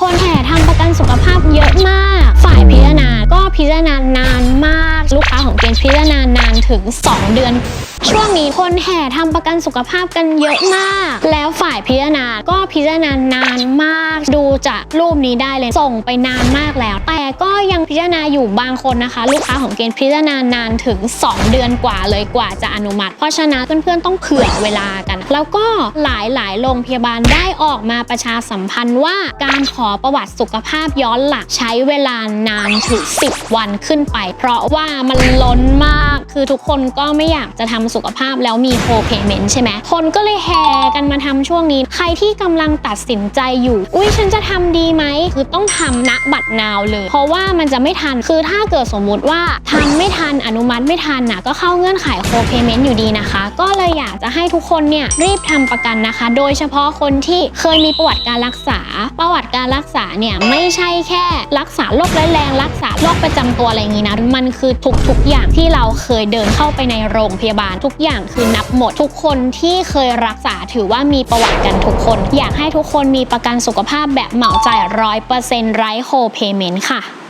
คนแห่ทำประกันสุขภาพเยอะมาก ฝ่ายพิจารณาก็พิจารณานานมาก ลูกค้าของเกณฑ์พิจารณานานถึง 2 เดือน ช่วงนี้คนแห่ทำประกันสุขภาพกันเยอะมาก แล้วฝ่ายพิจารณาก็พิจารณานานมาก ดูจากรูปนี้ได้เลยส่งไปนานมากแล้ว แต่ก็ยังพิจารณาอยู่บางคนนะคะ ลูกค้าของเกณฑ์พิจารณานานถึง 2 เดือนกว่าเลยกว่าจะอนุมัติ เพราะฉะนั้นเพื่อนๆต้องเผื่อเวลากัน แล้วก็หลายๆโรงพยาบาลได้ออกมาประชาสัมพันธ์ว่าการขอประวัติสุขภาพย้อนหลังใช้เวลานานถึง 10 วันขึ้นไป เพราะว่ามันล้นมาก คือทุกคนก็ไม่อยากจะทำสุขภาพแล้วมีโคเพเมนต์ใช่ไหมคนก็เลยแห่กันมาทำช่วงนี้ ใครที่กำลังตัดสินใจอยู่ อุ้ยฉันจะทำดีไหม คือต้องทำณบัตรนาวเลย เพราะว่ามันจะไม่ทัน คือถ้าเกิดสมมุติว่าทำไม่ทันอนุมัติไม่ทันน่ะก็เข้าเงื่อนไขโคเพเมนต์อยู่ดีนะคะ ก็เลยอยากจะให้ทุกคนเนี่ยรีบทำประกันนะคะ โดยเฉพาะคนที่เคยมีประวัติการรักษา ประวัติการรักษาเนี่ยไม่ใช่แค่ รักษาโรคร้ายแรงรักษาโรคประจำตัวอะไรอย่างนี้นะ มันคือทุกๆอย่างที่เราเคยยเดินเข้าไปในโรงพยาบาลทุกอย่างคือนับหมด ทุกคนที่เคยรักษาถือว่ามีประวัติกันทุกคน อยากให้ทุกคนมีประกันสุขภาพแบบเหมาจ่ายร้อยเปอร์เซ็นต์ไร้โคเพเมนต์ค่ะ